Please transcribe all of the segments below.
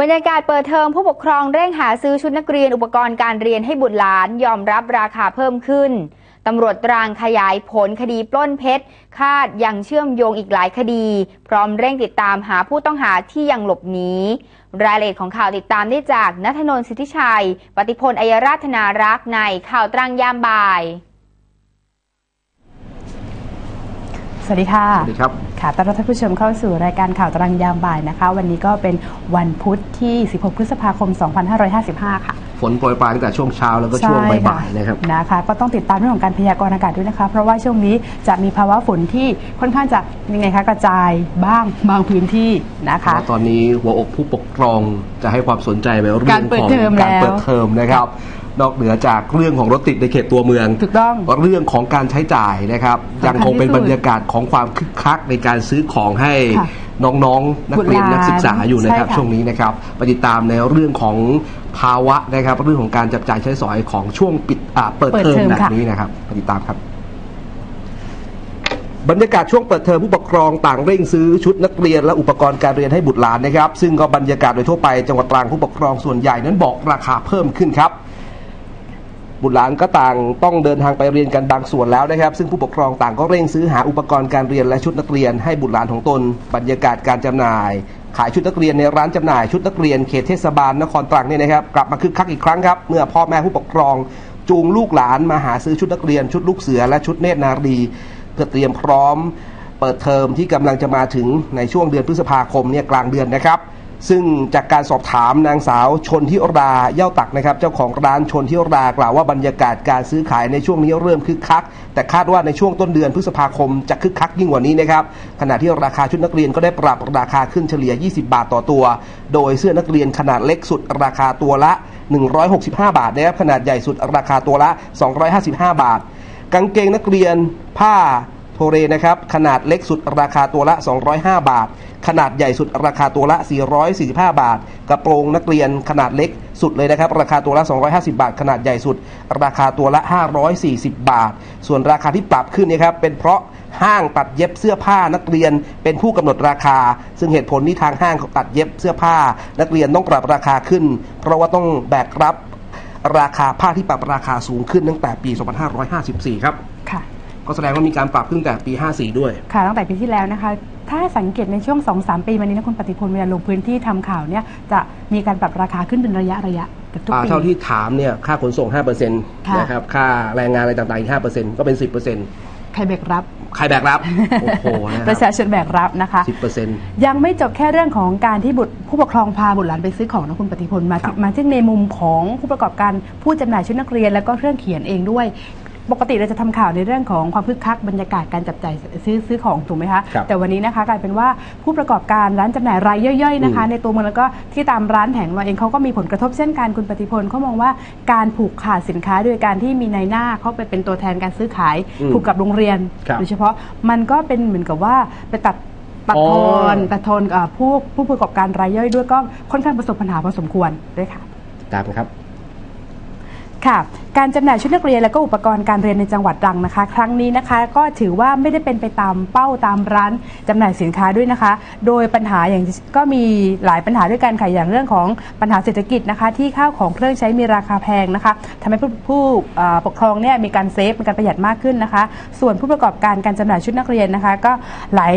บรรยากาศเปิดเทอมผู้ปกครองเร่งหาซื้อชุดนักเรียนอุปกรณ์การเรียนให้บุตรหลานยอมรับราคาเพิ่มขึ้น ตำรวจตรังขยายผลคดีปล้นเพชร คาดยังเชื่อมโยงอีกหลายคดี พร้อมเร่งติดตามหาผู้ต้องหาที่ยังหลบหนี รายละเอียดของข่าวติดตามได้จากนัทนนท์สิทธิชัย ปฏิพลอัยราธนารักษ์ในข่าวตรังยามบ่าย สวัสดีค่ะ สวัสดีครับ ค่ะต้อนรับท่านผู้ชมเข้าสู่รายการข่าวตรังยามบ่ายนะคะ วันนี้ก็เป็นวันพุธที่ 16 พฤษภาคม 2555 ค่ะ ฝนโปรยปลายตั้งแต่ช่วงเช้าแล้วก็ช่วงใช่บ่ายๆนะครับ นะคะ ก็ต้องติดตามเรื่องของการพยากรณ์อากาศด้วยนะคะ เพราะว่าช่วงนี้จะมีภาวะฝนที่ค่อนข้างจะยังไงคะกระจายบ้างบางพื้นที่นะคะเพราะตอนนี้หัวอกผู้ปกครองจะให้ความสนใจในเรื่องการเปิดของเทอมการแล้วเปิดเทอมนะครับ นอกเหนือจากเรื่องของรถติดในเขตตัวเมืองถูกต้องเรื่องของการใช้จ่ายนะครับสำคัญยังคงเป็นที่สุดบรรยากาศของความคึกคักในการซื้อของให้ค่ะน้องๆ นักเรียนบุตรหลานนักศึกษาอยู่นะครับใช่ค่ะช่วงนี้นะครับไปติดตามในเรื่องของภาวะนะครับ เรื่องของการจับจ่ายใช้สอยของช่วงปิดอ่าเปิดเปิดเทอมเทอมแบบค่ะนี้นะครับไปติดตามครับบรรยากาศช่วงเปิดเทอมผู้ปกครองต่างเร่งซื้อชุดนักเรียนและอุปกรณ์การเรียนให้บุตรหลานนะครับ ซึ่งก็บรรยากาศโดยทั่วไปจังหวัดตรังผู้ปกครองส่วนใหญ่นั้นบอกราคาเพิ่มขึ้นครับ บุตรหลานก็ต่างต้องเดินทางไปเรียนกันบางส่วนแล้วนะครับ ซึ่งผู้ปกครองต่างก็เร่งซื้อหาอุปกรณ์การเรียนและชุดนักเรียนให้บุตรหลานของตน บรรยากาศการจำหน่าย ขายชุดนักเรียนในร้านจำหน่ายชุดนักเรียนเขตเทศบาลนครตรังเนี่ยนะครับกลับมาคึกคักอีกครั้งครับเมื่อพ่อแม่ผู้ปกครอง จูงลูกหลานมาหาซื้อชุดนักเรียน ชุดลูกเสือและชุดเนตรนารีเพื่อเตรียมพร้อม เปิดเทอมที่กำลังจะมาถึงในช่วงเดือนพฤษภาคมเนี่ยกลางเดือนนะครับ ซึ่งจากการสอบถามนางสาวชนทิราเย่าตักนะครับ เจ้าของร้านชนทิรากล่าวว่าบรรยากาศการซื้อขายในช่วงนี้เริ่มคึกคัก แต่คาดว่าในช่วงต้นเดือนพฤษภาคมจะคึกคักยิ่งกว่านี้นะครับขณะที่ราคาชุดนักเรียนก็ได้ปรับราคาขึ้นเฉลี่ย 20 บาทต่อตัว โดยเสื้อนักเรียนขนาดเล็กสุดราคาตัวละ 165 บาทนะครับขนาดใหญ่สุดราคาตัวละ 255 บาท กางเกงนักเรียนผ้า โทเรนะครับ ขนาดเล็กสุดราคาตัวละ 205 บาท ขนาดใหญ่สุดราคาตัวละ 445 บาท กระโปรงนักเรียนขนาดเล็กสุดเลยนะครับ ราคาตัวละ 250 บาท ขนาดใหญ่สุด ราคาตัวละ 540 บาท ส่วนราคาที่ปรับขึ้นนะครับเป็นเพราะห้างตัดเย็บเสื้อผ้านักเรียนเป็นผู้กำหนดราคา ซึ่งเหตุผลที่ทางห้างตัดเย็บเสื้อผ้า นักเรียนต้องปรับราคาขึ้น เพราะว่าต้องแบกรับราคาผ้าที่ปรับราคาสูงขึ้นตั้งแต่ปี 2554 ครับ ก็แสดงว่ามีการปรับขึ้นแต่ปี 54 ด้วย ค่ะตั้งแต่ปีที่แล้วนะคะ ถ้าสังเกตในช่วง 2-3 ปีมานี้นะคุณปฏิพลเวลาลงพื้นที่ทำข่าวเนี่ยจะมีการปรับราคาขึ้นเป็นระยะระยะกับทุกอ่าปีเท่าที่ถามเนี่ยค่าขนส่ง5%ค่ะนะครับค่าแรงงานอะไรต่างๆอีก5%ก็เป็น 10%ใครแบกรับใครแบกรับ โอ้โหนะประคชารับชนแบกรับนะคะ10%ยังไม่จบแค่เรื่องของการที่บุตรผู้ปกครองพาบุตรหลานไปซื้อของนะคุณปฏิพลมาครับมาที่ในมุมของผู้ประกอบการผู้จำหน่ายชุดนักเรียน แล้วก็เครื่องเขียนเองด้วย ปกติเราจะทำข่าวในเรื่องของความคึกคักบรรยากาศการจับจ่ายซื้อซื้อของถูกไหมคะครับแต่วันนี้นะคะกลายเป็นว่าผู้ประกอบการร้านจำหน่ายรายย่อยๆนะคะอืมในตัวเมืองแล้วก็ที่ตามร้านแผงเราเองเขาก็มีผลกระทบเช่นกันคุณปฏิพลเขามองว่าการผูกขาดสินค้าโดยการที่มีนายหน้าเข้าไปเป็นตัวแทนการซื้อขายอืมผูกกับโรงเรียนครับโดยเฉพาะมันก็เป็นเหมือนกับว่าไปตัดตัดอ๋อทอนตัดทอนกับผู้ผู้ประกอบการรายย่อยด้วยก็ค่อนข้างประสบปัญหาพอสมควรด้วยค่ะตามนะครับค่ะการจำหน่ายชุดนักเรียนและก็อุปกรณ์การเรียนในจังหวัดตรังนะคะ ครั้งนี้นะคะก็ถือว่าไม่ได้เป็นไปตามเป้าตามร้านจำหน่ายสินค้าด้วยนะคะ โดยปัญหาอย่างก็มีหลายปัญหาด้วยกันค่ะอย่างเรื่องของปัญหาเศรษฐกิจนะคะ ที่ข้าวของเครื่องใช้มีราคาแพงนะคะทำให้ผู้ผู้ปกครองเนี่ยมีการเซฟมีการประหยัดมากขึ้นนะคะ ส่วนผู้ประกอบการการจำหน่ายชุดนักเรียนนะคะ ก็หลาย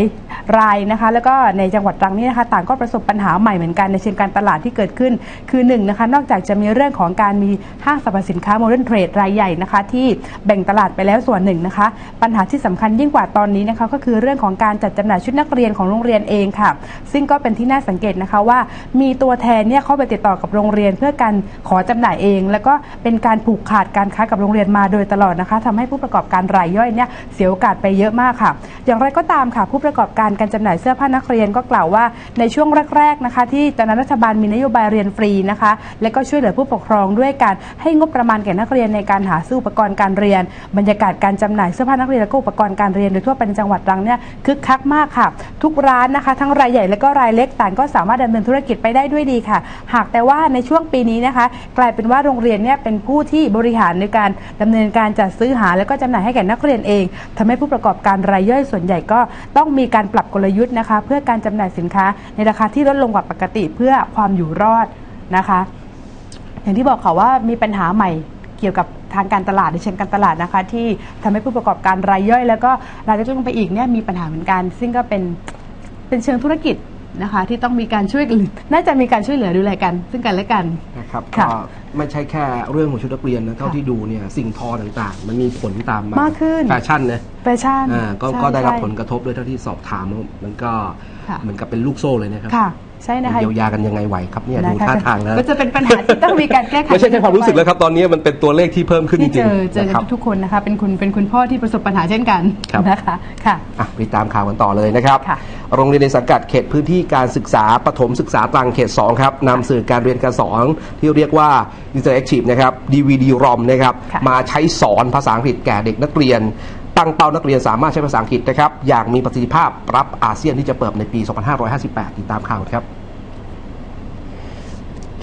รายนะคะ แล้วก็ในจังหวัดตรังนี่นะคะ ต่างก็ประสบปัญหาใหม่เหมือนกันในเชิงการตลาดที่เกิดขึ้น คือหนึ่งนะคะนอกจากจะมีเรื่องของการมีห้างสรรพสินค้าโมเดิร์นเทรดรายใหญ่นะคะ ที่แบ่งตลาดไปแล้วส่วนหนึ่งนะคะ ปัญหาที่สำคัญยิ่งกว่าตอนนี้นะคะ ก็คือเรื่องของการจัดจำหน่ายชุดนักเรียนของโรงเรียนเองค่ะ ซึ่งก็เป็นที่น่าสังเกตนะคะว่า มีตัวแทนเนี่ยเข้าไปติดต่อกับโรงเรียน เพื่อการขอจำหน่ายเอง แล้วก็เป็นการผูกขาดการค้ากับโรงเรียนมาโดยตลอดนะคะทำให้ผู้ประกอบการรายย่อยเนี่ยเสียโอกาสไปเยอะมากค่ะ อย่างไรก็ตามค่ะผู้ประกอบการการจำหน่ายเสื้อผ้านักเรียนก็กล่าวว่าในช่วงแรกๆนะคะ ที่ตอนนั้นรัฐบาลมีนโยบายเรียนฟรีนะคะ และก็ช่วยเหลือผู้ปกครองด้วยการให้งบประมาณแก่นักเรียนในการหาซื้ออุปกรณ์การเรียน บรรยากาศการจำหน่ายเสื้อผ้านักเรียนและก็อุปกรณ์การเรียนโดยทั่วไปในจังหวัดตรังเนี่ยคึกคักมากค่ะ ทุกร้านนะคะทั้งรายใหญ่และก็รายเล็กต่างก็สามารถดำเนินธุรกิจไปได้ด้วยดีค่ะ หากแต่ว่าในช่วงปีนี้นะคะ กลายเป็นว่าโรงเรียนเนี่ยเป็นผู้ที่บริหารในการดำเนินการจัดซื้อหาและก็จำหน่ายให้แก่นักเรียนเองทำให้ผู้ประกอบการรายย่อยส่วนใหญ่ก็ต้องมีการปรับกลยุทธ์นะคะ เพื่อการจำหน่ายสินค้าในราคาที่ลดลงกว่าปกติเพื่อความอยู่รอดนะคะ อย่างที่บอกค่ะว่ามีปัญหาใหม่ กี่ยวกับทางการตลาดในเชิงการตลาดนะคะ ที่ทำให้ผู้ประกอบการรายย่อย แล้วก็รายเล็กลงไปอีกเนี่ยมีปัญหาเหมือนกัน ซึ่งก็เป็นเป็นเชิงธุรกิจนะคะ ที่ต้องมีการช่วยเหลือน่าจะมีการช่วยเหลือดูแลกัน ซึ่งกันและกันนะครับค่ะก็ไม่ใช่แค่เรื่องของชุดนักเรียนนะเท่าค่ะที่ดูเนี่ยสิ่งทอต่างๆ มันมีผลตามมามากขึ้นแฟชั่นนะแฟชั่นอ่าก็ใช่ก็ได้รับใช่ผลกระทบด้วยเท่าที่สอบถามมันก็ค่ะเหมือนกับเป็นลูกโซ่เลยนะครับค่ะ ใช่นะคะเยียวยากันยังไงไหวครับเนี่ยดูนะคะท่าทางแล้วก็จะเป็นปัญหาที่ต้องมีการแก้ไขไม่ใช่แค่ความรู้สึกแล้วครับตอนนี้มันเป็นตัวเลขที่เพิ่มขึ้นจที่เจริงอเจอๆนะคกัรับนทุกๆคนนะคะเป็นคุณเป็นคุณพ่อที่ประสบปัญหาเช่นกันครับนะคะค่ะอะไปตามข่าวกันต่อเลยนะครับค่ะโรงเรียนในสังกัดเขตพื้นที่การศึกษาปฐมศึกษาตรังเขต 2 ครับนำสื่อการเรียนการสอนที่เรียกว่า Interactive นะครับ DVD ROM นะครับค่ะมาใช้สอนภาษาอังกฤษแก่เด็กนักเรียน ตั้งเป้านักเรียนสามารถใช้ภาษาอังกฤษนะครับ อย่างมีประสิทธิภาพรับอาเซียนที่จะเปิดในปี 2558 ติดตามข่าวครับ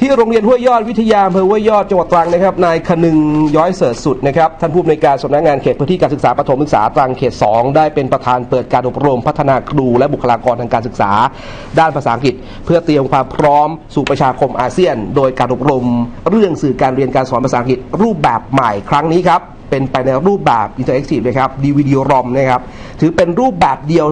ที่โรงเรียนห้วยยอดวิทยาอำเภอห้วยยอดจังหวัดตรังนะครับนายคนึงย้อยเสิร์ชสุดนะครับท่านผู้อำนวยการสำนักงานเขตพื้นที่การศึกษาปฐมศึกษาตรังเขต 2 ได้เป็นประธานเปิดการอบรมพัฒนาครูและบุคลากรทางการศึกษา ด้านภาษาอังกฤษ เพื่อเตรียมความพร้อมสู่ประชาคมอาเซียน โดยการอบรม เรื่องสื่อการเรียนการสอนภาษาอังกฤษรูปแบบใหม่ครั้งนี้ครับ เป็นไปในรูปแบบอินเทอร์แอคทีฟนะครับ DVD ROM นะครับ ถือเป็นรูปแบบเดียว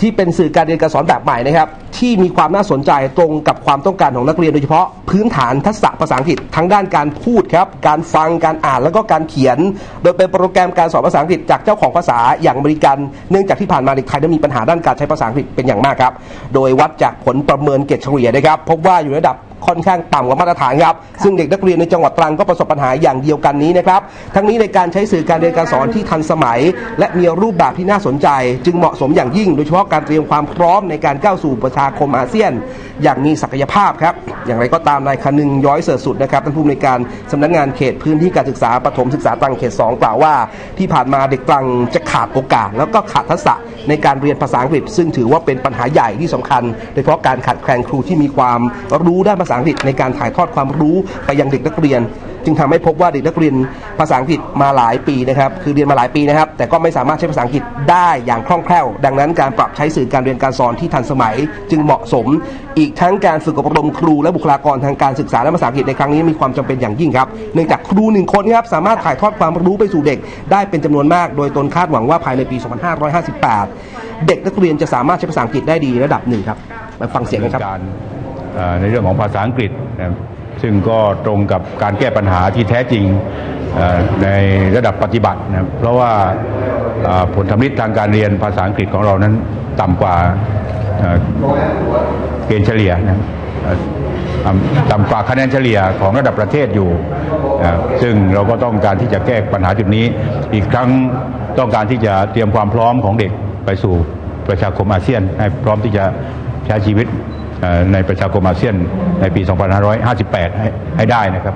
ที่เป็นสื่อการเรียนการสอนแบบใหม่นะครับ ที่มีความน่าสนใจตรงกับความต้องการของนักเรียนโดยเฉพาะพื้นฐานทักษะภาษาอังกฤษทั้งด้านการพูดครับ การฟังการอ่านแล้วก็การเขียน โดยเป็นโปรแกรมการสอนภาษาอังกฤษจากเจ้าของภาษาอย่างอเมริกัน เนื่องจากที่ผ่านมาเด็กไทยนั้มีปัญหาด้านการใช้ภาษาอังกฤษเป็นอย่างมากครับ โดยวัดจากผลประเมินเกรดเฉลี่ยนะครับ พบว่าอยู่ในระดับค่อนข้างต่ำกว่ามาตรฐานครับ ซึ่งเด็กนักเรียนในจังหวัดตรังก็ประสบปัญหาอย่างเดียวกันนี้นะครับ ทั้งนี้ในการใช้สื่อการเรียนการสอนที่ทันสมัย และมีรูปแบบที่น่าสนใจ จึงเหมาะสมอย่างยิ่ง โดยเฉพาะการเตรียมความพร้อมในการก้าวสู่ประชาาคมอาเซียน อย่างมีศักยภาพครับ อย่างไรก็ตามนายคนึงย้อยเสิร์ชสุดนะครับท่านผู้อำนวยการสำนักงานเขตพื้นที่การศึกษาปฐมศึกษาตรังเขต 2 กล่าวว่า ที่ผ่านมาเด็กตรังจะขาดโอกาส แล้วก็ขาดทักษะในการเรียนภาษาอังกฤษ ซึ่งถือว่าเป็นปัญหาใหญ่ที่สำคัญ โดยเฉพาะการขาดแคลนครูที่มีความรู้ด้านภาษาอังกฤษในการถ่ายทอดความรู้ไปยังเด็กนักเรียนจึงทำให้พบว่าเด็กนักเรียนภาษาอังกฤษมาหลายปีนะครับ คือเรียนมาหลายปีนะครับ แต่ก็ไม่สามารถใช้ภาษาอังกฤษได้อย่างคล่องแคล่ว ดังนั้นการปรับใช้สื่อการเรียนการสอนที่ทันสมัย จึงเหมาะสม อีกทั้งการฝึกอบรมครูและบุคลากรทางการศึกษาและภาษาอังกฤษในครั้งนี้มีความจำเป็นอย่างยิ่งครับเนื่องจากครูหนึ่งคนครับสามารถถ่ายทอดความรู้ไปสู่เด็ก ได้เป็นจำนวนมาก โดยตนคาดหวังว่าภายในปี 2558 เด็กนักเรียนจะสามารถใช้ภาษาอังกฤษได้ดีระดับหนึ่งครับมาฟังเสียงกันครับในเรื่องของภาษาอังกฤษนะครับซึ่งก็ตรงกับการแก้ปัญหาที่แท้จริงในระดับปฏิบัตินะครับเพราะว่าผลทำนิดทางการเรียนภาษาอังกฤษของเรานั้นต่ำกว่า เกณฑ์เฉลี่ยนะต่ำกว่าคะแนนเฉลี่ยของระดับประเทศอยู่ ซึ่งเราก็ต้องการที่จะแก้ปัญหาจุดนี้ อีกครั้งต้องการที่จะเตรียมความพร้อมของเด็กไปสู่ประชาคมอาเซียน ให้พร้อมที่จะใช้ชีวิตในประชาคมอาเซียนในปี 2558 ให้ให้ได้นะครับ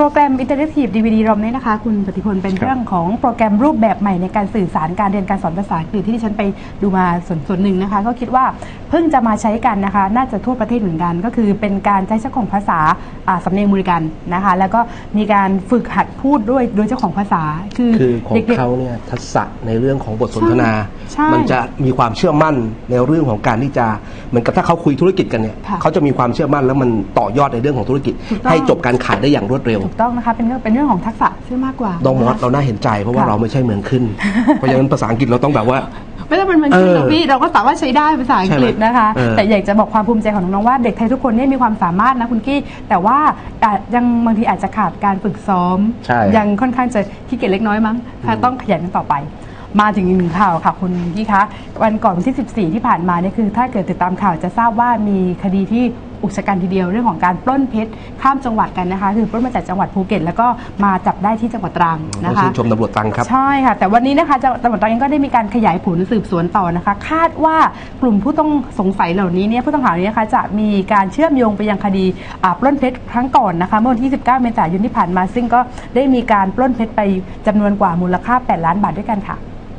โปรแกรม Interactive DVD ROM นี้นะคะ คุณปฏิพลเป็นเรื่องของโปรแกรมรูปแบบใหม่ในการสื่อสารการเรียนการสอนภาษาอังกฤษที่ดิฉันไปดูมาส่วนส่วนหนึ่งนะคะ ก็คิดว่าเพิ่งจะมาใช้กันนะคะ น่าจะทั่วประเทศเหมือนกัน ก็คือเป็นการใช้เจ้าของภาษาอ่าสำเนียงอเมริกันนะคะ แล้วก็มีการฝึกหัดพูดด้วยโดยเจ้าของภาษา คือคือของด็กๆเขาเนี่ยทักษะในเรื่องของบทสนทนาใช่มันจะมีความเชื่อมั่นในเรื่องของการที่จะเหมือนกับถ้าเขาคุยธุรกิจกันเนี่ยค่ะเขาจะมีความเชื่อมั่นแล้วมันต่อยอดในเรื่องของธุรกิจถูกต้องให้จบการขายได้อย่างรวดเร็วถูกต้องนะคะเป็นเรื่องเป็นเรื่องของทักษะใช่มากกว่าน้องมอสนะคะเราน่าเห็นใจเพราะว่าค่ะเราไม่ใช่เมืองขึ้น เพราะฉะนั้นภาษาอังกฤษเราต้องแบบว่าไม่ต้องเป็นเมืองขึ้นหรอกเออพี่เราก็สามารถใช้ได้ภาษาอังกฤษใช่ไหมนะคะเออแต่อยากจะบอกความภูมิใจของน้องๆว่าเด็กไทยทุกคนเนี่ยมีความสามารถนะคุณกี้ แต่ว่าอาจยังบางทีอาจจะขาดการฝึกซ้อมใช่ยังค่อนข้างจะขี้เกียจเล็กน้อยมั้งค่ะต้องขยันกันต่อไป มาถึงอีกหนึ่งข่าวค่ะคุณกี้คะวันก่อนวันที่ 14 ที่ผ่านมาเนี่ยคือ ถ้าเกิดติดตามข่าวจะทราบว่ามีคดีที่ อุกชะกันทีเดียวเรื่องของการปล้นเพชรข้ามจังหวัดกันนะคะ คือปล้นมาจากจังหวัดภูเก็ต แล้วก็มาจับได้ที่จังหวัดตรังต้อนะงคะชื่นชมตำรวจตรังครับใช่ค่ะแต่วันนี้นะคะจังตำรวจตรังเองก็ได้มีการขยายผลสืบสวนต่อนะคะ คาดว่ากลุ่มผู้ต้องสงสัยเหล่านี้เนี่ยผู้ต้องหาเหล่านี้นะคะจะมีการเชื่อมโยงไปยังคดีอ่าปล้นเพชรครั้งก่อนนะคะเมื่อวันที่ 19 เมษายนที่ผ่านมา ซึ่งก็ได้มีการปล้นเพชรไปจำนวนกว่ามูลค่า 8 ล้านบาทด้วยกันค่ะ